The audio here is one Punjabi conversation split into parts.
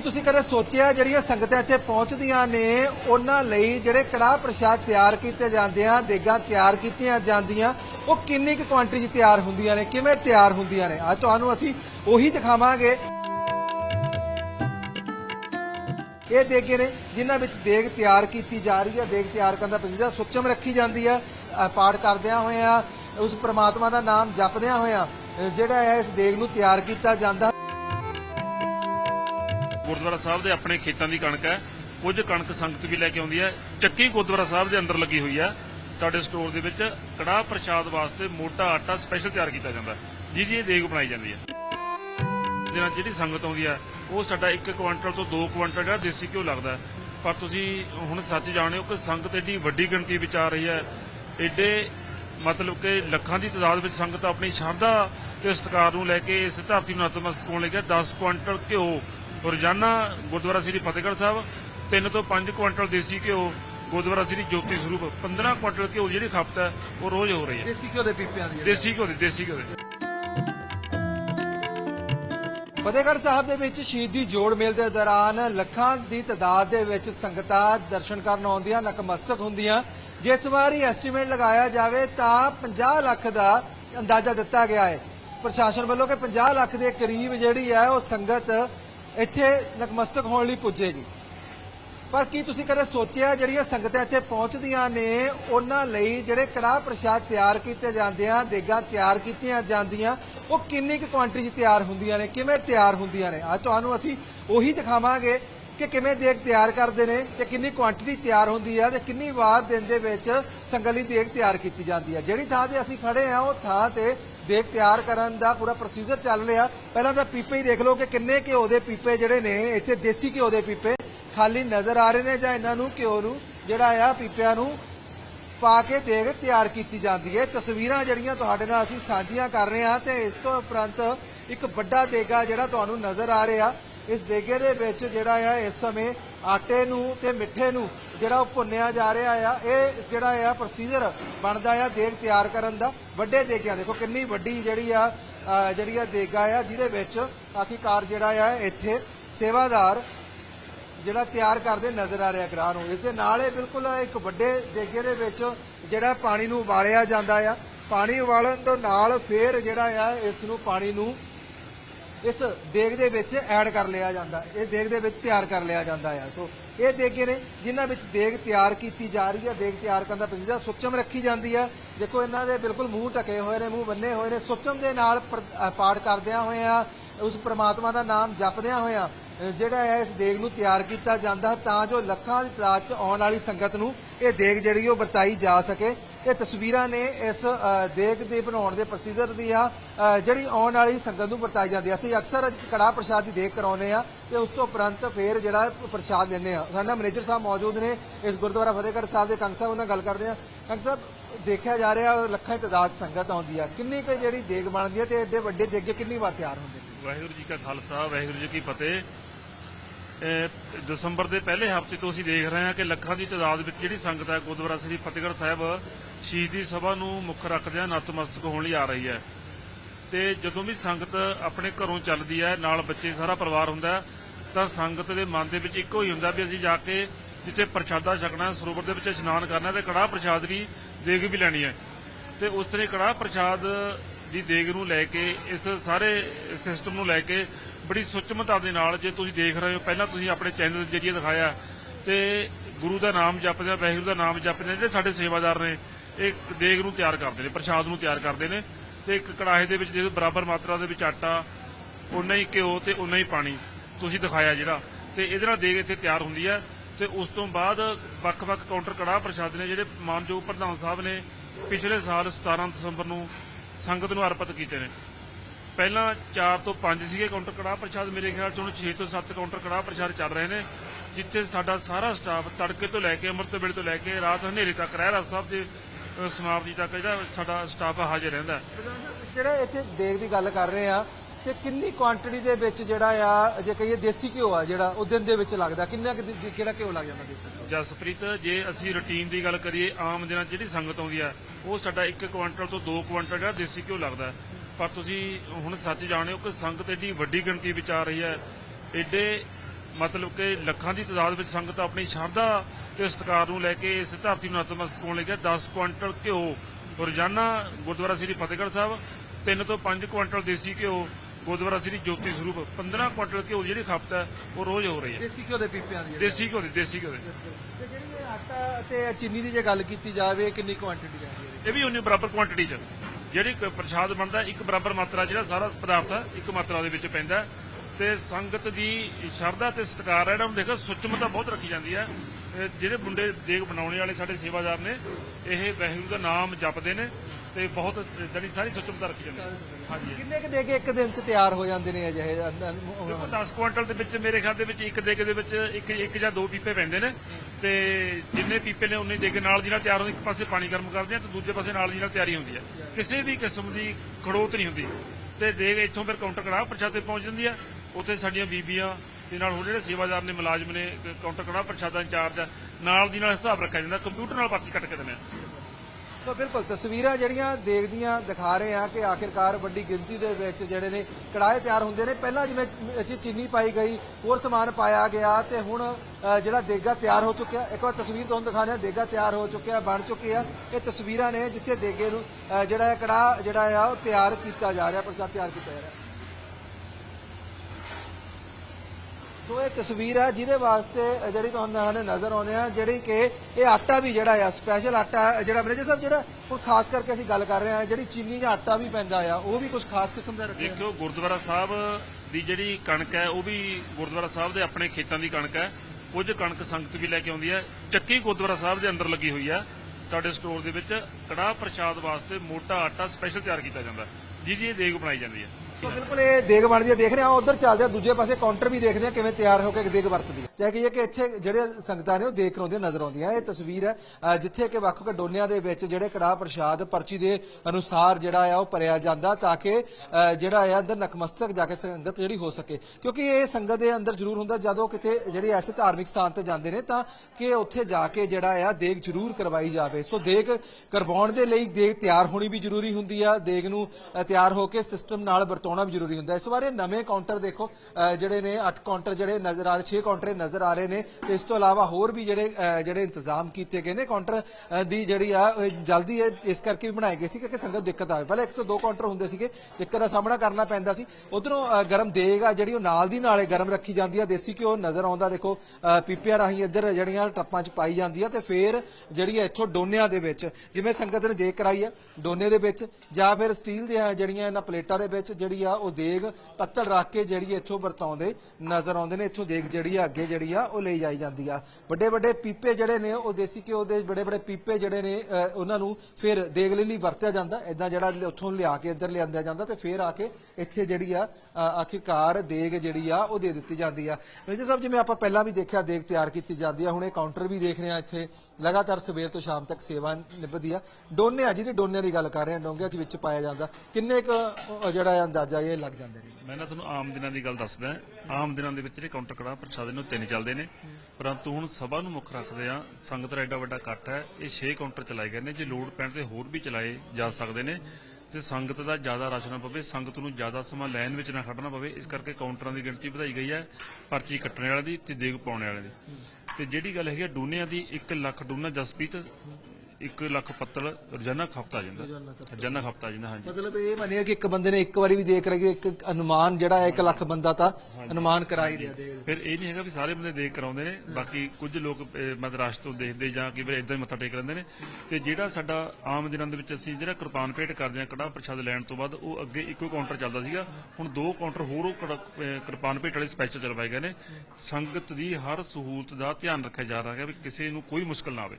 ਕੀ ਤੁਸੀਂ ਕਦੇ ਸੋਚਿਆ ਜਿਹੜੀਆਂ ਸੰਗਤਾਂ ਇੱਥੇ ਪਹੁੰਚਦੀਆਂ ਨੇ, ਉਹਨਾਂ ਲਈ ਜਿਹੜੇ ਕੜਾਹ ਪ੍ਰਸ਼ਾਦ ਤਿਆਰ ਕੀਤੇ ਜਾਂਦੇ ਆ, ਦੇਗਾਂ ਤਿਆਰ ਕੀਤੀਆਂ ਜਾਂਦੀਆਂ, ਉਹ ਕਿੰਨੀ ਕੁ ਕੁਆਂਟੀਟੀ 'ਚ ਤਿਆਰ ਹੁੰਦੀਆਂ ਨੇ, ਕਿਵੇਂ ਤਿਆਰ ਹੁੰਦੀਆਂ ਨੇ? ਅੱਜ ਤੁਹਾਨੂੰ ਅਸੀਂ ਉਹੀ ਦਿਖਾਵਾਂਗੇ। ਇਹ ਦੇਗੇ ਨੇ, ਜਿਨ੍ਹਾਂ ਵਿੱਚ ਦੇਗ ਤਿਆਰ ਕੀਤੀ ਜਾ ਰਹੀ ਹੈ ਦੇਗ ਤਿਆਰ ਕਰਨ ਦਾ ਪ੍ਰੋਸੀਜਰ ਸੁੱਚਮ ਰੱਖੀ ਜਾਂਦੀ ਹੈ ਪਾਠ ਕਰਦਿਆਂ ਹੋਇਆਂ, ਉਸ ਪ੍ਰਮਾਤਮਾ ਦਾ ਨਾਮ ਜਪਦਿਆਂ ਹੋਇਆਂ, ਜਿਹੜਾ ਹੈ ਇਸ ਦੇਗ ਨੂੰ ਤਿਆਰ ਕੀਤਾ ਜਾਂਦਾ ਗੁਰਦੁਆਰਾ ਸਾਹਿਬ ਦੇ ਆਪਣੇ ਖੇਤਾਂ ਦੀ ਕਣਕ ਹੈ। ਕੁਝ ਕਣਕ ਸੰਗਤ ਵੀ ਲੈ ਕੇ ਆਉਂਦੀ ਹੈ। ਚੱਕੀ ਗੁਰਦੁਆਰਾ ਸਾਹਿਬ ਦੇ ਅੰਦਰ ਲੱਗੀ ਹੋਈ ਹੈ। ਸਾਡੇ ਸਟੋਰ ਦੇ ਵਿੱਚ ਕੜਾਹ ਪ੍ਰਸ਼ਾਦ ਵਾਸਤੇ ਮੋਟਾ ਆਟਾ ਸਪੈਸ਼ਲ ਤਿਆਰ ਕੀਤਾ ਜਾਂਦਾ ਜਿਹਦੀ ਇਹ ਦੇਗ ਬਣਾਈ ਜਾਂਦੀ ਹੈ। ਜਿਹਦੇ ਜਿਹੜੀ ਸੰਗਤ ਆਉਂਦੀ ਹੈ, ਉਹ ਸਾਡਾ 1 ਕੁਇੰਟਲ ਤੋਂ 2 ਕੁਇੰਟਲ ਜਿਹੜਾ ਦੇਸੀ ਘਿਓ ਲੱਗਦਾ ਹੈ। ਪਰ ਤੁਸੀਂ ਹੁਣ ਸੱਚ ਜਾਣਦੇ ਹੋ ਕਿ ਸੰਗਤ ਏਡੀ ਵੱਡੀ ਗਿਣਤੀ ਵਿੱਚ ਆ ਰਹੀ ਹੈ। ਏਡੇ ਮਤਲਬ ਕਿ ਲੱਖਾਂ ਦੀ ਤਾਦਾਦ ਵਿੱਚ ਸੰਗਤ ਆਪਣੀ ਸ਼ਰਧਾ ਤੇ ਸਤਿਕਾਰ ਨੂੰ ਲੈ ਕੇ ਇਸ ਧਰਤੀ ਨੂੰ ਨਤਮਸਤਕ ਹੋਣ ਲਈ 10 ਕੁਇੰਟਲ ਘਿਓ ਰੋਜ਼ਾਨਾ ਗੁਰਦੁਆਰਾ ਸ੍ਰੀ ਫਤਿਹਗੜ੍ਹ ਸਾਹਿਬ 3 ਤੋਂ 5 ਕੁਇੰਟਲ ਦੇਸੀ ਘਿਓ ਗੁਰਦੁਆਰਾ ਸ੍ਰੀ ਜੋਤੀ ਸਰੂਪ 15 ਕੁਇੰਟਲ ਘਿਓ ਜਿਹੜੀ ਖਪਤ ਹੈ ਉਹ ਰੋਜ਼ ਹੋ ਰਹੀ ਹੈ। ਦੇਸੀ ਘਿਓ ਦੇ ਪੀਪਿਆਂ ਦੀ ਦੇਸੀ ਘਿਓ ਦੀ ਦੇਸੀ ਘਿਓ ਦੀ। ਫਤਿਹਗੜ੍ਹ ਸਾਹਿਬ ਦੇ ਵਿੱਚ ਸ਼ਹੀਦੀ ਜੋੜ ਮੇਲ ਦੇ ਦੌਰਾਨ ਲੱਖਾਂ ਦੀ ਤਾਦਾਦ ਦੇ ਵਿੱਚ ਸੰਗਤਾਂ ਦਰਸ਼ਨ ਕਰਨ ਆਉਂਦੀਆਂ ਨਕਮਸਤਕ ਹੁੰਦੀਆਂ। ਜਿਸ ਵਾਰੀ ਐਸਟੀਮੇਟ ਲਗਾਇਆ ਜਾਵੇ ਤਾਂ 50 ਲੱਖ ਦਾ ਅੰਦਾਜ਼ਾ ਦਿੱਤਾ ਗਿਆ ਹੈ। ਪ੍ਰਸ਼ਾਸਨ ਵੱਲੋਂ ਕਿ 50 ਲੱਖ ਦੇ ਕਰੀਬ ਜਿਹੜੀ ਹੈ ਉਹ ਸੰਗਤ ਇੱਥੇ ਨਕਮਸਤਕ ਹੋਣ ਲਈ ਪੁੱਜੇਗੀ। ਪਰ ਕੀ ਤੁਸੀਂ ਕਦੇ ਸੋਚਿਆ ਜਿਹੜੀਆਂ ਸੰਗਤਾਂ ਇੱਥੇ ਪਹੁੰਚਦੀਆਂ ਨੇ, ਉਹਨਾਂ ਲਈ ਜਿਹੜੇ ਕੜਾਹ ਪ੍ਰਸ਼ਾਦ ਤਿਆਰ ਕੀਤੇ ਜਾਂਦੇ ਆ, ਦੇਗਾਂ ਤਿਆਰ ਕੀਤੀਆਂ ਜਾਂਦੀਆਂ, ਉਹ ਕਿੰਨੀ ਕੁ ਕੁਆਂਟੀਟੀ 'ਚ ਤਿਆਰ ਹੁੰਦੀਆਂ ਨੇ, ਕਿਵੇਂ ਤਿਆਰ ਹੁੰਦੀਆਂ ਨੇ? ਅੱਜ ਤੁਹਾਨੂੰ ਅਸੀਂ ਉਹੀ ਦਿਖਾਵਾਂਗੇ ਕਿ ਕਿਵੇਂ ਦੇਗ ਤਿਆਰ ਕਰਦੇ ਨੇ ਤੇ ਕਿੰਨੀ ਕੁਆਂਟੀਟੀ ਤਿਆਰ ਹੁੰਦੀ ਆ ਤੇ ਕਿੰਨੀ ਵਾਰ ਦਿਨ ਦੇ ਵਿੱਚ ਸੰਗਲੀ ਦੇਗ ਤਿਆਰ ਕੀਤੀ ਜਾਂਦੀ ਆ। ਜਿਹੜੀ ਥਾਂ ਤੇ ਅਸੀਂ ਖੜੇ ਆ, ਉਹ ਥਾਂ ਤੇ ਦੇਗ ਤਿਆਰ ਕਰਨ ਦਾ ਪੂਰਾ ਪ੍ਰੋਸੀਜਰ ਚੱਲ ਰਿਹਾ। ਪਹਿਲਾਂ ਤਾਂ ਪੀਪੇ ਹੀ ਦੇਖ ਲਓ ਕਿ ਕਿੰਨੇ ਘਿਓ ਦੇ ਪੀਪੇ ਜਿਹੜੇ ਨੇ, ਇੱਥੇ ਦੇਸੀ ਘਿਓ ਦੇ ਪੀਪੇ ਖਾਲੀ ਨਜ਼ਰ ਆ ਰਹੇ ਨੇ ਜਾਂ ਇਹਨਾਂ ਨੂੰ ਘਿਓ ਨੂੰ ਜਿਹੜਾ ਆ ਪੀਪਿਆਂ ਨੂੰ ਪਾ ਕੇ ਦੇਗ ਤਿਆਰ ਕੀਤੀ ਜਾਂਦੀ ਹੈ। ਤਸਵੀਰਾਂ ਜਿਹੜੀਆਂ ਤੁਹਾਡੇ ਨਾਲ ਅਸੀਂ ਸਾਂਝੀਆਂ ਕਰ ਰਹੇ ਹਾਂ ਤੇ ਇਸ ਤੋਂ ਉਪਰੰਤ ਇੱਕ ਵੱਡਾ ਦੇਗਾ ਜਿਹੜਾ ਤੁਹਾਨੂੰ ਨਜ਼ਰ ਆ ਰਿਹਾ। ਇਸ ਦੇਗੇ ਦੇ ਵਿੱਚ ਜਿਹੜਾ ਆ ਇਸ ਸਮੇਂ ਆਟੇ ਨੂੰ ਤੇ ਮਿੱਠੇ ਨੂੰ ਜਿਹੜਾ ਉਹ ਭੁੰਨਿਆ ਜਾ ਰਿਹਾ ਆ ਇਹ ਜਿਹੜਾ ਆ ਪ੍ਰੋਸੀਜਰ ਬਣਦਾ ਆ ਦੇਗ ਤਿਆਰ ਕਰਨ ਦਾ। ਵੱਡੇ ਦੇਗਿਆਂ ਦੇਖੋ ਕਿੰਨੀ ਵੱਡੀ ਜਿਹੜੀ ਆ ਅ, ਜਿਹੜੀ ਆ ਦੇਗਾ ਆ ਜਿਹਦੇ ਵਿੱਚ ਆਖਿਰਕਾਰ ਜਿਹੜਾ ਆ ਇੱਥੇ ਸੇਵਾਦਾਰ ਜਿਹੜਾ ਤਿਆਰ ਕਰਦੇ ਨਜ਼ਰ ਆ ਰਿਹਾ ਗ੍ਰਾਹ ਨੂੰ। ਇਸ ਦੇ ਨਾਲ ਇਹ ਬਿਲਕੁਲ ਇੱਕ ਵੱਡੇ ਦੇਗੇ ਦੇ ਵਿੱਚ ਜਿਹੜਾ ਪਾਣੀ ਨੂੰ ਉਬਾਲਿਆ ਜਾਂਦਾ ਆ। ਪਾਣੀ ਉਬਾਲਣ ਤੋਂ ਨਾਲ ਫੇਰ ਜਿਹੜਾ ਆ ਇਸ ਨੂੰ ਪਾਣੀ ਨੂੰ ਇਸ ਦੇਗ ਦੇ ਵਿੱਚ ਐਡ ਕਰ ਲਿਆ ਜਾਂਦਾ। ਇਹ ਦੇਗ ਦੇ ਵਿੱਚ ਤਿਆਰ ਕਰ ਲਿਆ ਜਾਂਦਾ ਆ। ਸੋ ਇਹ ਦੇਗੇ ਨੇ, ਜਿਨ੍ਹਾਂ ਵਿੱਚ ਦੇਗ ਤਿਆਰ ਕੀਤੀ ਜਾ ਰਹੀ ਹੈ ਦੇਗ ਤਿਆਰ ਕਰਨ ਦਾ ਪ੍ਰੋਸੀਜਰ ਸੁੱਚਮ ਰੱਖੀ ਜਾਂਦੀ ਹੈ ਦੇਖੋ, ਇਹਨਾਂ ਦੇ ਬਿਲਕੁਲ ਮੂੰਹ ਢਕੇ ਹੋਏ ਨੇ, ਮੂੰਹ ਬੰਨੇ ਹੋਏ ਨੇ। ਸੁੱਚਮ ਦੇ ਨਾਲ ਪਾਠ ਕਰਦਿਆਂ ਹੋਇਆਂ ਉਸ ਪ੍ਰਮਾਤਮਾ ਦਾ ਨਾਮ ਜਪਦਿਆਂ ਹੋਇਆਂ ਜਿਹੜਾ ਹੈ ਇਸ ਦੇਗ ਨੂੰ ਤਿਆਰ ਕੀਤਾ ਜਾਂਦਾ, ਤਾਂ ਜੋ ਲੱਖਾਂ ਦੀ ਤਾਦਾਦ 'ਚ ਆਉਣ ਵਾਲੀ ਸੰਗਤ ਨੂੰ ਇਹ ਦੇਗ ਜਿਹੜੀ ਉਹ ਵਰਤਾਈ ਜਾ ਸਕੇ। ਇਹ ਤਸਵੀਰਾਂ ਨੇ ਇਸ ਦੇਗ ਦੇ ਬਣਾਉਣ ਦੇ ਪ੍ਰੋਸੀਜਰ ਦੀਆਂ ਅ, ਜਿਹੜੀ ਆਉਣ ਵਾਲੀ ਸੰਗਤ ਨੂੰ ਵਰਤਾਈ ਜਾਂਦੀ ਹੈ ਅਸੀਂ ਅਕਸਰ ਕੜਾਹ ਪ੍ਰਸ਼ਾਦ ਦੀ ਦੇਗ ਕਰਾਉਨੇ ਆ ਤੇ ਉਸ ਤੋਂ ਉਪਰੰਤ ਫੇਰ ਜਿਹੜਾ ਪ੍ਰਸ਼ਾਦ ਲੈਂਦੇ ਆ। ਸਾਡਾ ਮੈਨੇਜਰ ਸਾਹਿਬ ਮੌਜੂਦ ਨੇ ਇਸ ਗੁਰਦੁਆਰਾ ਫਤਿਹਗੜ੍ਹ ਸਾਹਿਬ ਦੇ ਕੰਗ ਸਾਹਿਬ ਨਾਲ ਗੱਲ ਕਰਦੇ ਆ। ਕੰਗ ਸਾਹਿਬ ਦੇਖਿਆ ਜਾ ਰਿਹਾ ਲੱਖਾਂ ਦੀ ਸੰਗਤ ਆਉਂਦੀ ਆ। ਕਿੰਨੀ ਕੁ ਜਿਹੜੀ ਦੇਗ ਬਣਦੀ ਆ ਤੇ ਐਡੇ ਵੱਡੇ ਦੇਗੇ ਕਿੰਨੀ ਵਾਰ ਤਿਆਰ ਹੁੰਦੇ? ਵਾਹਿਗੁਰੂ ਜੀ ਕਾ ਖਾਲਸਾ ਵਾਹਿਗੁਰੂ ਜੀ ਕੀ ਫਤਿਹ। ਦਸੰਬਰ ਦੇ ਪਹਿਲੇ ਹਫ਼ਤੇ ਤੋਂ ਅਸੀਂ ਦੇਖ ਰਹੇ ਹਾਂ ਕਿ ਲੱਖਾਂ ਦੀ ਤਾਦਾਦ ਵਿੱਚ ਜਿਹੜੀ ਸੰਗਤ ਹੈ ਗੁਰਦੁਆਰਾ ਸ੍ਰੀ ਫਤਿਹਗੜ੍ਹ ਸਾਹਿਬ ਸ਼ਹੀਦੀ ਸਭਾ ਨੂੰ ਮੁੱਖ ਰੱਖਦਿਆਂ ਨਤਮਸਤਕ ਹੋਣ ਲਈ ਆ ਰਹੀ ਹੈ। ਤੇ ਜਦੋਂ ਵੀ ਸੰਗਤ ਆਪਣੇ ਘਰੋਂ ਚੱਲਦੀ ਹੈ, ਨਾਲ ਬੱਚੇ, ਸਾਰਾ ਪਰਿਵਾਰ ਹੁੰਦਾ ਤਾਂ ਸੰਗਤ ਦੇ ਮਨ ਦੇ ਵਿੱਚ ਇੱਕੋ ਹੀ ਹੁੰਦਾ ਵੀ ਅਸੀਂ ਜਾ ਕੇ ਜਿੱਥੇ ਪ੍ਰਸ਼ਾਦਾ ਛਕਣਾ ਸਰੋਵਰ ਦੇ ਵਿੱਚ ਇਸ਼ਨਾਨ ਕਰਨਾ ਤੇ ਕੜਾਹ ਪ੍ਰਸ਼ਾਦ ਦੀ ਦੇਗ ਵੀ ਲੈਣੀ ਹੈ। ਤੇ ਉਸ ਤਰ੍ਹਾਂ ਕੜਾਹ ਪ੍ਰਸ਼ਾਦ ਦੀ ਦੇਗ ਨੂੰ ਲੈ ਕੇ, ਇਸ ਸਾਰੇ ਸਿਸਟਮ ਨੂੰ ਲੈ ਕੇ ਬੜੀ ਸੁਚਮਤਾ ਦੇ ਨਾਲ ਜੇ ਤੁਸੀਂ ਦੇਖ ਰਹੇ ਹੋ, ਪਹਿਲਾਂ ਤੁਸੀਂ ਆਪਣੇ ਚੈਨਲ ਦੇ ਜਰੀਏ ਦਿਖਾਇਆ, ਤੇ ਗੁਰੂ ਦਾ ਨਾਮ ਜਪਦੇ ਆ, ਵਾਹਿਗੁਰੂ ਦਾ ਨਾਮ ਜਪਦੇ ਜਿਹੜੇ ਸਾਡੇ ਸੇਵਾਦਾਰ ਨੇ ਇਹ ਦੇਗ ਨੂੰ ਤਿਆਰ ਕਰਦੇ ਨੇ, ਪ੍ਰਸ਼ਾਦ ਨੂੰ ਤਿਆਰ ਕਰਦੇ ਨੇ ਤੇ ਇੱਕ ਕੜਾਹੇ ਦੇ ਵਿੱਚ ਜਦੋਂ ਬਰਾਬਰ ਮਾਤਰਾ ਦੇ ਵਿੱਚ ਆਟਾ ਉਨਾ ਹੀ ਘਿਓ ਤੇ ਉਨਾ ਹੀ ਪਾਣੀ ਤੁਸੀਂ ਦਿਖਾਇਆ ਜਿਹੜਾ ਤੇ ਇਹਦੇ ਨਾਲ ਦੇਗ ਇੱਥੇ ਤਿਆਰ ਹੁੰਦੀ ਹੈ ਤੇ ਉਸ ਤੋਂ ਬਾਅਦ ਵੱਖ-ਵੱਖ ਕਾਊਂਟਰ ਕੜਾਹ ਪ੍ਰਸ਼ਾਦ ਨੇ ਜਿਹੜੇ ਮਾਨਯੋਗ ਪ੍ਰਧਾਨ ਸਾਹਿਬ ਨੇ ਪਿਛਲੇ ਸਾਲ 17 ਦਸੰਬਰ ਨੂੰ ਸੰਗਤ ਨੂੰ ਅਰਪਿਤ ਕੀਤੇ ਨੇ। ਪਹਿਲਾਂ 4 ਤੋਂ 5 ਸੀਗੇ ਕਾਊਂਟਰ ਕੜਾਹ ਪ੍ਰਸ਼ਾਦ ਮੇਰੇ ਖਿਆਲ ਚ, ਹੁਣ 6 ਤੋਂ 7 ਕਾਊਂਟਰ ਕੜਾਹ ਪ੍ਰਸ਼ਾਦ ਚੱਲ ਰਹੇ ਨੇ, ਜਿੱਥੇ ਸਾਡਾ ਸਾਰਾ ਸਟਾਫ ਤੜਕੇ ਤੋਂ ਲੈ ਕੇ ਅੰਮ੍ਰਿਤ ਵੇਲੇ ਤੋਂ ਲੈ ਕੇ ਰਾਤ ਹਨੇਰੇ ਤੱਕ ਰਹਿਰਾ ਸਾਹਿਬ ਦੇ ਸਮਾਪਤੀ ਤੱਕ ਜਿਹੜਾ ਸਾਡਾ ਸਟਾਫ ਹਾਜ਼ਰ ਰਹਿੰਦਾ ਹੈ। ਜਿਹੜੇ ਇੱਥੇ ਦੇਗ ਦੀ ਗੱਲ ਕਰ ਰਹੇ ਆ ਤੇ ਕਿੰਨੀ ਕੁਆਂਟੀਟੀ ਦੇ ਵਿੱਚ ਜਿਹੜਾ ਆ ਜੇ ਕਹੀਏ ਦੇਸੀ ਘਿਓ ਆ ਜਿਹੜਾ ਉਹ ਦਿਨ ਦੇ ਵਿੱਚ ਲੱਗਦਾ ਕਿੰਨਾ ਕੁ ਦੀ- ਕਿਹੜਾ ਘਿਓ ਲੱਗ ਜਾਂਦਾ ਦੇਸੀ? ਜਸਪ੍ਰੀਤ ਜੇ ਅਸੀਂ ਰੁਟੀਨ ਦੀ ਗੱਲ ਕਰੀਏ ਆਮ ਦਿਨਾਂ 'ਚ ਜਿਹੜੀ ਸੰਗਤ ਆਉਂਦੀ ਆ ਉਹ ਸਾਡਾ 1 ਕੁਇੰਟਲ ਤੋਂ 2 ਕੁਇੰਟਲ ਜਿਹੜਾ ਦੇਸੀ ਘਿਓ ਲੱਗਦਾ ਹੈ। ਪਰ ਤੁਸੀਂ ਹੁਣ ਸੱਚ ਜਾਣਦੇ ਹੋ ਕਿ ਸੰਗਤ ਏਡੀ ਵੱਡੀ ਗਿਣਤੀ ਵਿੱਚ ਆ ਰਹੀ ਹੈ ਏਡੇ ਮਤਲਬ ਕਿ ਲੱਖਾਂ ਦੀ ਤਾਦਾਦ ਵਿੱਚ ਸੰਗਤ ਆਪਣੀ ਸ਼ਰਧਾ ਤੇ ਸਤਿਕਾਰ ਨੂੰ ਲੈ ਕੇ ਇਸ ਧਰਤੀ ਨੂੰ ਨਤਮਸਤਕ ਹੋਣ ਲਈ ਗਿਆ। 10 ਕੁਇੰਟਲ ਘਿਓ ਰੋਜ਼ਾਨਾ ਗੁਰਦੁਆਰਾ ਸ੍ਰੀ ਫਤਿਹਗੜ੍ਹ ਸਾਹਿਬ 3 ਤੋਂ 5 ਕੁਇੰਟਲ ਦੇਸੀ ਘਿਓ ਗੁਰਦੁਆਰਾ ਸ੍ਰੀ ਜੋਤੀ ਸਰੂਪ 15 ਕੁਇੰਟਲ ਘਿਓ ਜਿਹੜੀ ਖਪਤ ਹੈ ਉਹ ਰੋਜ਼ ਹੋ ਰਹੀ ਹੈ। ਦੇਸੀ ਘਿਓ ਦੇ ਪੀਪਿਆਂ ਦੀ ਦੇਸੀ ਘਿਓ ਦੀ ਦੇਸੀ ਘਿਓ ਦੀ। ਤੇ ਜਿਹੜੀ ਇਹ ਆਟਾ ਤੇ ਚੀਨੀ ਦੀ ਜੇ ਗੱਲ ਕੀਤੀ ਜਾਵੇ ਕਿੰਨੀ ਕੁਆਂਟੀਟੀ ਹੈ? ਇਹ ਵੀ ਉਨੀ ਬਰਾਬਰ ਕੁਆਂਟੀਟੀ ਚ ਜਿਹੜੀ ਪ੍ਰਸ਼ਾਦ ਬਣਦਾ ਇੱਕ ਬਰਾਬਰ ਮਾਤਰਾ ਜਿਹੜਾ ਸਾਰਾ ਪਦਾਰਥ ਇੱਕ ਮਾਤਰਾ ਦੇ ਵਿੱਚ ਪੈਂਦਾ। ਤੇ ਸੰਗਤ ਦੀ ਸ਼ਰਧਾ ਤੇ ਸਤਿਕਾਰ ਹੈ। ਜਿਹੜਾ ਉਹਨੂੰ ਦੇਖੋ ਸੁੱਚਮਤਾ ਬਹੁਤ ਰੱਖੀ ਜਾਂਦੀ ਹੈ। ਜਿਹੜੇ ਮੁੰਡੇ ਦੇਗ ਬਣਾਉਣ ਵਾਲੇ ਸਾਡੇ ਸੇਵਾਦਾਰ ਨੇ ਇਹ ਵਾਹਿਗੁਰੂ ਦਾ ਨਾਮ ਜਪਦੇ ਨੇ ਤੇ ਬਹੁਤ ਜਿਹੜੀ ਸਾਰੀ ਸੁੱਚਮਤਾ ਰੱਖੀ ਜਾਂਦੀ ਹੈ। ਹਾਂਜੀ। ਕਿੰਨੇ ਕੁ ਦੇ ਕੇ ਇੱਕ ਦਿਨ ਚ ਤਿਆਰ ਹੋ ਜਾਂਦੇ ਨੇ ਅਜਿਹੇ? ਦੇਖੋ 10 ਕੁਇੰਟਲ ਦੇ ਵਿੱਚ ਮੇਰੇ ਖਿਆਲ ਦੇ ਵਿੱਚ ਇੱਕ ਦੇਗ ਦੇ ਵਿੱਚ ਇੱਕ ਇੱਕ ਜਾਂ ਦੋ ਪੀਪੇ ਪੈਂਦੇ ਨੇ ਤੇ ਜਿੰਨੇ ਪੀਪੇ ਨੇ ਉਨੇ ਦੇਗ ਨਾਲ ਦੀ ਨਾਲ ਤਿਆਰ ਹੁੰਦੀ ਇੱਕ ਪਾਸੇ ਪਾਣੀ ਗਰਮ ਕਰਦੇ ਆ ਤੇ ਦੂਜੇ ਪਾਸੇ ਨਾਲ ਦੀ ਨਾਲ ਤਿਆਰੀ ਹੁੰਦੀ ਹੈ। ਕਿਸੇ ਵੀ ਕਿਸਮ ਦੀ ਖੜੋਤ ਨਹੀਂ ਹੁੰਦੀ। ਤੇ ਦੇਗ ਇੱਥੋਂ ਫਿਰ ਕਾਊਂਟਰ ਕੜਾ ਪ੍ਰਸ਼ਾਦੇ ਪਹੁੰਚ ਜਾਂਦੀ ਆ ਉੱਥੇ ਸਾਡੀਆਂ ਬੀਬੀਆਂ ਤੇ ਨਾਲ ਹੋਰ ਜਿਹੜੇ ਸੇਵਾਦਾਰ ਨੇ, ਮੁਲਾਜ਼ਮ ਨੇ ਕਾਊਂਟਰ ਕੜਾ ਪ੍ਰਸ਼ਾਦਾ ਇੰਚਾਰਜ ਆ ਨਾਲ ਦੀ ਨਾਲ ਹਿਸਾਬ ਰੱਖਿਆ ਜਾਂਦਾ ਕੰਪਿਊਟਰ ਨਾਲ ਪਰਚੀ ਕੱਟ ਕੇ ਦਿੰਦੇ ਆ ਤਾਂ ਬਿਲਕੁਲ, ਤਸਵੀਰਾਂ ਜਿਹੜੀਆਂ ਦੇਖਦੀਆਂ ਦਿਖਾ ਰਹੇ ਆ ਕਿ ਆਖਿਰਕਾਰ ਵੱਡੀ ਗਿਣਤੀ ਦੇ ਵਿੱਚ ਜਿਹੜੇ ਨੇ ਕੜਾਏ ਤਿਆਰ ਹੁੰਦੇ ਨੇ। ਪਹਿਲਾਂ ਜਿਵੇਂ ਅੱਛੀ ਚੀਨੀ ਪਾਈ ਗਈ, ਹੋਰ ਸਮਾਨ ਪਾਇਆ ਗਿਆ ਤੇ ਹੁਣ ਜਿਹੜਾ ਦੇਗਾ ਤਿਆਰ ਹੋ ਚੁੱਕਿਆ, ਇੱਕ ਵਾਰ ਤਸਵੀਰ ਤੁਹਾਨੂੰ ਦਿਖਾ ਆ ਦੇਗਾ ਤਿਆਰ ਹੋ ਚੁੱਕਿਆ, ਬਣ ਚੁੱਕੇ ਆ। ਇਹ ਤਸਵੀਰਾਂ ਨੇ ਜਿੱਥੇ ਦੇਗੇ ਨੂੰ ਜਿਹੜਾ ਹੈ ਕੜਾ ਜਿਹੜਾ ਆ, ਉਹ ਤਿਆਰ ਕੀਤਾ ਜਾ ਰਿਹਾ, ਪ੍ਰਸਾਦ ਤਿਆਰ ਕੀਤਾ ਜਾ ਰਿਹਾ। ਸੋ ਇਹ ਤਸਵੀਰ ਹੈ ਜਿਹਦੇ ਵਾਸਤੇ ਜਿਹੜੀ ਤੁਹਾਨੂੰ ਨਜ਼ਰ ਆਉਂਦੇ ਆ, ਜਿਹੜੀ ਕਿ ਇਹ ਆਟਾ ਵੀ ਜਿਹੜਾ ਆ ਸਪੈਸ਼ਲ ਆਟਾ ਜਿਹੜਾ ਮੈਨੇਜਰ ਸਾਹਿਬ, ਜਿਹੜਾ ਹੁਣ ਖਾਸ ਕਰਕੇ ਅਸੀਂ ਗੱਲ ਕਰ ਰਹੇ ਹਾਂ ਜਿਹੜੀ ਚੀਨੀ ਜਾਂ ਆਟਾ ਵੀ ਪੈਂਦਾ ਆ, ਉਹ ਵੀ ਕੁਝ ਖਾਸ ਕਿਸਮ ਦਾ ਰੱਖਿਆ ਦੇਖਿਓ, ਗੁਰਦੁਆਰਾ ਸਾਹਿਬ ਦੀ ਜਿਹੜੀ ਕਣਕ ਹੈ, ਉਹ ਵੀ ਗੁਰਦੁਆਰਾ ਸਾਹਿਬ ਦੇ ਆਪਣੇ ਖੇਤਾਂ ਦੀ ਕਣਕ ਹੈ। ਕੁਝ ਕਣਕ ਸੰਗਤ ਵੀ ਲੈ ਕੇ ਆਉਂਦੀ ਹੈ। ਚੱਕੀ ਗੁਰਦੁਆਰਾ ਸਾਹਿਬ ਦੇ ਅੰਦਰ ਲੱਗੀ ਹੋਈ ਹੈ। ਸਾਡੇ ਸਟੋਰ ਦੇ ਵਿੱਚ ਕੜਾਹ ਪ੍ਰਸ਼ਾਦ ਵਾਸਤੇ ਮੋਟਾ ਆਟਾ ਸਪੈਸ਼ਲ ਤਿਆਰ ਕੀਤਾ ਜਾਂਦਾ ਜਿਹਦੀ ਇਹ ਦੇਗ ਬਣਾਈ ਜਾਂਦੀ ਹੈ। ਬਿਲਕੁਲ ਇਹ ਦੇਗ ਬਣਦੀ ਹੈ ਦੇਖ ਰਹੇ ਆ, ਉਧਰ ਚੱਲਦੇ ਆ, ਦੂਜੇ ਪਾਸੇ ਕਾਊਂਟਰ ਵੀ ਦੇਖਦੇ ਆ, ਕਿਵੇਂ ਤਿਆਰ ਹੋ ਕੇ ਦੇਗ ਵਰਤਦੀ ਹੈ ਤੇ ਕਿ ਕਿ ਇੱਥੇ ਜਿਹੜੇ ਸੰਗਤਾਂ ਨੇ ਉਹ ਦੇਖ ਕਰਾਉਂਦੀਆਂ ਨਜ਼ਰ ਆਉਂਦੀਆਂ। ਇਹ ਤਸਵੀਰ ਹੈ ਜਿੱਥੇ ਕਿ ਵੱਖ ਵੱਖ ਡੋਨਿਆਂ ਦੇ ਵਿੱਚ ਜਿਹੜੇ ਕੜਾਹ ਪ੍ਰਸ਼ਾਦ ਪਰਚੀ ਦੇ ਅਨੁਸਾਰ ਜਿਹੜਾ ਆ ਉਹ ਭਰਿਆ ਜਾਂਦਾ ਤਾਂ ਕਿ ਜਿਹੜਾ ਆ ਅੰਦਰ ਨਕਮਸਤਕ ਜਾ ਕੇ ਸੰਗਤ ਜਿਹੜੀ ਹੋ ਸਕੇ। ਕਿਉਂਕਿ ਇਹ ਸੰਗਤ ਦੇ ਅੰਦਰ ਜ਼ਰੂਰ ਹੁੰਦਾ, ਜਦੋਂ ਕਿਤੇ ਜਿਹੜੀ ਐਸੇ ਧਾਰਮਿਕ ਸਥਾਨ ਤੇ ਜਾਂਦੇ ਨੇ ਤਾਂ ਕਿ ਉੱਥੇ ਜਾ ਕੇ ਜਿਹੜਾ ਆ ਦੇਗ ਜ਼ਰੂਰ ਕਰਵਾਈ ਜਾਵੇ। ਸੋ ਦੇਗ ਕਰਵਾਉਣ ਦੇ ਲਈ ਦੇਗ ਤਿਆਰ ਹੋਣੀ ਵੀ ਜ਼ਰੂਰੀ ਹੁੰਦੀ ਆ, ਦੇਗ ਨੂੰ ਤਿਆਰ ਹੋ ਕੇ ਸਿਸਟਮ ਨਾਲ ਵਰਤਾਉਣਾ ਵੀ ਜ਼ਰੂਰੀ ਹੁੰਦਾ। ਇਸ ਬਾਰੇ ਨਵੇਂ ਕਾਊਂਟਰ ਦੇਖੋ ਜਿਹੜੇ ਨੇ 8 ਕਾਊਂਟਰ ਜਿਹੜੇ ਨਜ਼ਰ ਆ ਰਹੇ 6 ਕਾਊਂਟਰ ਨਜ਼ਰ ਆ ਰਹੇ ਨੇ ਤੇ ਇਸ ਤੋਂ ਇਲਾਵਾ ਹੋਰ ਵੀ ਜਿਹੜੇ ਜਿਹੜੇ ਇੰਤਜ਼ਾਮ ਕੀਤੇ ਗਏ ਨੇ ਕਾਊਂਟਰ ਦੀ ਜਿਹੜੀ ਆ ਜਲਦੀ ਇਸ ਕਰਕੇ ਵੀ ਬਣਾਏ ਗਏ ਸੀ ਕਿ ਸੰਗਤ ਦਿੱਕਤ ਆਵੇ। ਪਹਿਲਾਂ ਇੱਕ ਤੋਂ ਦੋ ਕਾਊਂਟਰ ਹੁੰਦੇ ਸੀਗੇ ਦਿੱਕਤ ਦਾ ਸਾਹਮਣਾ ਕਰਨਾ ਪੈਂਦਾ ਸੀ। ਉਧਰੋਂ ਗਰਮ ਦੇਗ ਆ ਜਿਹੜੀ ਉਹ ਨਾਲ ਦੀ ਨਾਲੇ ਗਰਮ ਰੱਖੀ ਜਾਂਦੀ ਆ। ਦੇਸੀ ਘਿਓ ਨਜ਼ਰ ਆਉਂਦਾ ਦੇਖੋ ਅ, ਪੀਪਿਆਂ ਰਾਹੀਂ ਇੱਧਰ ਜਿਹੜੀਆਂ ਟੱਪਾਂ 'ਚ ਪਾਈ ਜਾਂਦੀ ਆ ਤੇ ਫੇਰ ਜਿਹੜੀ ਆ ਇੱਥੋਂ ਡੋਨਿਆਂ ਦੇ ਵਿੱਚ ਜਿਵੇਂ ਸੰਗਤ ਨੇ ਦੇਗ ਕਰਾਈ ਆ ਡੋਨੇ ਦੇ ਵਿੱਚ ਜਾਂ ਫਿਰ ਸਟੀਲ ਦੀਆਂ ਜਿਹੜੀਆਂ ਇਹਨਾਂ ਪਲੇਟਾਂ ਦੇ ਵਿੱਚ ਜਿਹੜੀ ਆ ਉਹ ਦੇਗ ਪੱਤਲ ਰੱਖ ਕੇ ਜਿਹੜੀ ਇੱਥੋਂ ਵਰਤਾਉਂਦੇ ਨਜ਼ਰ ਆਉਂਦੇ ਨੇ। ਇੱਥੋਂ ਦੇਗ ਜਿਹੜੀ ਆ ਅੱਗੇ ਜਿਹੜੀ ਆ, ਉਹ ਲਈ ਜਾਈ ਜਾਂਦੀ ਆ। ਵੱਡੇ ਵੱਡੇ ਪੀਪੇ ਜਿਹੜੇ ਨੇ, ਉਹ ਦੇਸੀ ਘਿਓ ਦੇ ਵੱਡੇ ਵੱਡੇ ਪੀਪੇ ਜਿਹੜੇ ਨੇ ਉਹਨਾਂ ਨੂੰ ਫਿਰ ਦੇਗ ਲਈ ਵਰਤਿਆ ਜਾਂਦਾ। ਇਦਾਂ ਜਿਹੜਾ ਉੱਥੋਂ ਲਿਆ ਕੇ ਇੱਧਰ ਲਿਆਂਦਾ ਜਾਂਦਾ ਤੇ ਫਿਰ ਆ ਕੇ ਇੱਥੇ ਜਿਹੜੀ ਆ ਆਖਿਰਕਾਰ ਦੇਗ ਜਿਹੜੀ ਆ, ਉਹ ਦੇ ਦਿੱਤੀ ਜਾਂਦੀ ਆ। ਮੇਜਰ ਸਾਹਿਬ, ਜਿਵੇਂ ਆਪਾਂ ਪਹਿਲਾਂ ਵੀ ਦੇਖਿਆ, ਦੇਗ ਤਿਆਰ ਕੀਤੀ ਜਾਂਦੀ ਆ। ਹੁਣ ਇਹ ਕਾਊਂਟਰ ਵੀ ਦੇਖ ਰਹੇ ਆ ਇੱਥੇ। ਲਗਾਤਾਰ ਸਵੇਰ ਤੋਂ ਸ਼ਾਮ ਤੱਕ ਸੇਵਾ ਨਿਭਦੀ ਆ। ਡੋਨੇ ਆ ਜਿਹਦੇ ਡੋਨੇ ਦੀ ਗੱਲ ਕਰ ਰਹੇ ਆ, ਡੋਂਗਿਆਂ ਦੇ ਵਿੱਚ ਪਾਇਆ ਜਾਂਦਾ। ਕਿੰਨੇ ਕੁ ਜਿਹੜਾ ਅੰਦਾਜ਼ਾ ਇਹ ਲੱਗ ਜਾਂਦੇ ਨੇ? ਮੈਂ ਨਾ ਤੁਹਾਨੂੰ ਆਮ ਦਿਨਾਂ ਦੀ ਗੱਲ ਦੱਸਦਾ। ਆਮ ਦਿਨਾਂ ਦੇ ਵਿੱਚ ਜਿਹੜੇ ਕਾਊਂਟਰ ਕੜਾ ਪ੍ਰਸ਼ਾਦੇ ਨੂੰ ਤਿੰਨ ਚੱਲਦੇ ਨੇ। ਪਰੰਤੂ ਹੁਣ ਸਭਾ ਨੂੰ ਮੁੱਖ ਰੱਖਦੇ ਆ ਸੰਗਤ ਦਾ ਐਡਾ ਵੱਡਾ ਇਕੱਠ ਹੈ, ਇਹ 6 ਕਾਊਂਟਰ ਚਲਾਏ ਗਏ ਨੇ, ਜੇ ਲੋਡ ਪੈਣ ਤੇ ਹੋਰ ਵੀ ਚਲਾਏ ਜਾ ਸਕਦੇ ਨੇ। ਤੇ ਸੰਗਤ ਦਾ ਜ਼ਿਆਦਾ ਰਸ਼ ਨਾ ਪਵੇ, ਸੰਗਤ ਨੂੰ ਜ਼ਿਆਦਾ ਸਮਾਂ ਲਾਈਨ ਵਿੱਚ ਨਾ ਖੜਨਾ ਪਵੇ, ਇਸ ਕਰਕੇ ਕਾਊਂਟਰਾਂ ਦੀ ਗਿਣਤੀ ਵਧਾਈ ਗਈ ਹੈ, ਪਰਚੀ ਕੱਟਣ ਵਾਲੇ ਦੀ ਤੇ ਦੇਗ ਪਾਉਣ ਵਾਲੇ ਦੀ। ਤੇ ਜਿਹੜੀ ਗੱਲ ਹੈਗੀ ਆ, ਡੂਨਿਆਂ ਦੀ 1 ਲੱਖ ਡੂਨਾ ਜਸਪੀਤ 1 ਲੱਖ ਪੱਤਲ ਰੋਜ਼ਾਨਾ ਖਪਤਾ ਜਾਂਦਾ। ਰੋਜ਼ਾਨਾ ਖਪਤਾ ਜਾਂਦਾ ਹਾਂਜੀ। ਮਤਲਬ ਇਹ ਮੰਨਿਆ ਕਿ ਇੱਕ ਬੰਦੇ ਨੇ ਇੱਕ ਵਾਰੀ ਵੀ ਦੇਖ ਰਹੀ ਇੱਕ ਅਨੁਮਾਨ ਜਿਹੜਾ ਹੈ 1 ਲੱਖ ਬੰਦਾ ਤਾਂ ਅਨੁਮਾਨ ਕਰਾ ਹੀ ਰਿਹਾ ਦੇਖ। ਫਿਰ ਇਹ ਨਹੀਂ ਹੈਗਾ ਵੀ ਸਾਰੇ ਬੰਦੇ ਦੇਖ ਕਰਾਉਂਦੇ ਨੇ ਬਾਕੀ ਕੁਝ ਲੋਕ ਰਾਸ਼ ਤੋਂ ਦੇਖਦੇ ਜਾਂ ਕਿ ਫਿਰ ਇਦਾਂ ਹੀ ਮੱਥਾ ਟੇਕ ਲੈਂਦੇ ਨੇ। ਤੇ ਜਿਹੜਾ ਸਾਡਾ ਆਮ ਦਿਨਾਂ ਦੇ ਵਿੱਚ ਅਸੀਂ ਜਿਹੜਾ ਕਿਰਪਾਨ ਭੇਟ ਕਰਦੇ ਹਾਂ ਕੜਾ ਪ੍ਰਸ਼ਾਦ ਲੈਣ ਤੋਂ ਬਾਅਦ ਉਹ ਅੱਗੇ ਇੱਕੋ ਕਾਊਂਟਰ ਚੱਲਦਾ ਸੀਗਾ। ਹੁਣ ਦੋ ਕਾਊਂਟਰ ਹੋਰ ਉਹ ਕਿਰਪਾਨ ਭੇਟ ਵਾਲੇ ਸਪੈਸ਼ਲ ਚਲਵਾਏ ਗਏ ਨੇ। ਸੰਗਤ ਦੀ ਹਰ ਸਹੂਲਤ ਦਾ ਧਿਆਨ ਰੱਖਿਆ ਜਾ ਰਿਹਾ ਹੈ ਵੀ ਕਿਸੇ ਨੂੰ ਕੋਈ ਮੁਸ਼ਕਲ ਨਾ ਆਵੇ।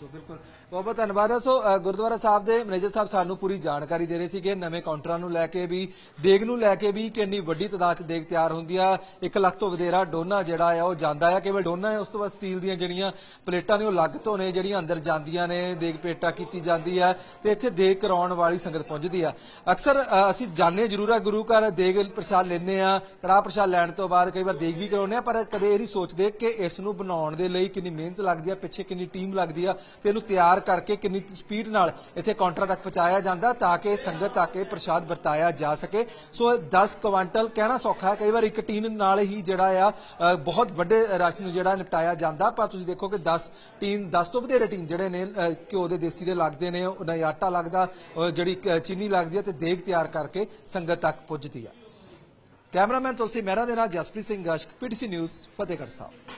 ਸੋ ਬਿਲਕੁਲ ਬਹੁਤ ਬਹੁਤ ਧੰਨਵਾਦ। ਹੈ ਸੋ ਗੁਰਦੁਆਰਾ ਸਾਹਿਬ ਦੇ ਮੈਨੇਜਰ ਸਾਹਿਬ ਸਾਨੂੰ ਪੂਰੀ ਜਾਣਕਾਰੀ ਦੇ ਰਹੇ ਸੀ ਕਿ ਨਵੇਂ ਕਾਊਂਟਰਾਂ ਨੂੰ ਲੈ ਕੇ ਵੀ ਦੇਗ ਨੂੰ ਲੈ ਕੇ ਵੀ ਕਿੰਨੀ ਵੱਡੀ ਤਾਦਾਦ 'ਚ ਦੇਗ ਤਿਆਰ ਹੁੰਦੀ ਆ। 1 ਲੱਖ ਤੋਂ ਵਧੇਰਾ ਡੋਨਾ ਜਿਹੜਾ ਆ ਉਹ ਜਾਂਦਾ ਆ। ਕੇਵਲ ਡੋਨਾ ਹੈ ਉਸ ਤੋਂ ਬਾਅਦ ਸਟੀਲ ਦੀਆਂ ਜਿਹੜੀਆਂ ਪਲੇਟਾਂ ਨੇ ਉਹ ਲੱਗ ਤੋਂ ਨੇ ਜਿਹੜੀਆਂ ਅੰਦਰ ਜਾਂਦੀਆਂ ਨੇ ਦੇਗ ਪੇਟਾ ਕੀਤੀ ਜਾਂਦੀ ਆ ਤੇ ਇੱਥੇ ਦੇਗ ਕਰਾਉਣ ਵਾਲੀ ਸੰਗਤ ਪਹੁੰਚਦੀ ਆ। ਅਕਸਰ ਅ, ਅਸੀਂ ਜਾਣਦੇ ਜ਼ਰੂਰ ਆ ਗੁਰੂ ਘਰ ਦੇਗ ਪ੍ਰਸ਼ਾਦ ਲੈਨੇ ਆ ਕੜਾਹ ਪ੍ਰਸ਼ਾਦ ਲੈਣ ਤੋਂ ਬਾਅਦ ਕਈ ਵਾਰ ਦੇਗ ਵੀ ਕਰਾਉਂਦੇ ਆ ਪਰ ਕਦੇ ਇਹ ਨਹੀਂ ਸੋਚਦੇ ਕਿ ਇਸ ਨੂੰ ਬਣਾਉਣ ਦੇ ਲਈ ਕਿੰਨੀ ਮਿਹਨਤ ਲੱਗਦੀ ਆ ਪਿੱਛੇ ਕਿੰਨੀ ਟੀਮ ਲੱਗਦੀ ਆ ਤੇ ਇਹਨੂੰ ਤਿਆਰ ਤਿਆਰ ਕਰਕੇ ਕਿੰਨੀ ਸਪੀਡ ਨਾਲ ਇੱਥੇ ਕਾਊਂਟਰ ਤੱਕ ਪਹੁੰਚਾਇਆ ਜਾਂਦਾ ਤਾਂ ਕਿ ਸੰਗਤ ਤੱਕ ਇਹ ਪ੍ਰਸ਼ਾਦ ਵਰਤਾਇਆ ਜਾ ਸਕੇ। ਸੋ ਇਹ 10 ਕੁਆਂਟਲ ਕਹਿਣਾ ਸੌਖਾ ਹੈ। ਕਈ ਵਾਰ ਇੱਕ ਟੀਨ ਨਾਲ ਹੀ ਜਿਹੜਾ ਆ ਬਹੁਤ ਵੱਡੇ ਰਸ਼ ਨੂੰ ਜਿਹੜਾ ਨਿਪਟਾਇਆ ਜਾਂਦਾ। ਪਰ ਤੁਸੀਂ ਦੇਖੋ ਕਿ 10 ਟੀਨ 10 ਤੋਂ ਵਧੇਰੇ ਟੀਨ ਜਿਹੜੇ ਨੇ ਘਿਓ ਦੇ ਦੇਸੀ ਦੇ ਲੱਗਦੇ ਨੇ, ਉਹਨਾਂ ਆਟਾ ਲੱਗਦਾ ਜਿਹੜੀ ਚੀਨੀ ਲੱਗਦੀ ਹੈ ਤੇ ਦੇਗ ਤਿਆਰ ਕਰਕੇ ਸੰਗਤ ਤੱਕ ਪੁੱਜਦੀ ਆ। ਕੈਮਰਾਮੈਨ ਤੁਲਸੀ ਮਹਿਰਾ ਦੇ ਨਾਲ ਜਸਪ੍ਰੀਤ ਸਿੰਘ ਗਸ਼ਕ ਪੀਟੀਸੀ ਨਿਊਜ਼, ਫਤਿਹਗੜ੍ਹ ਸਾਹਿਬ।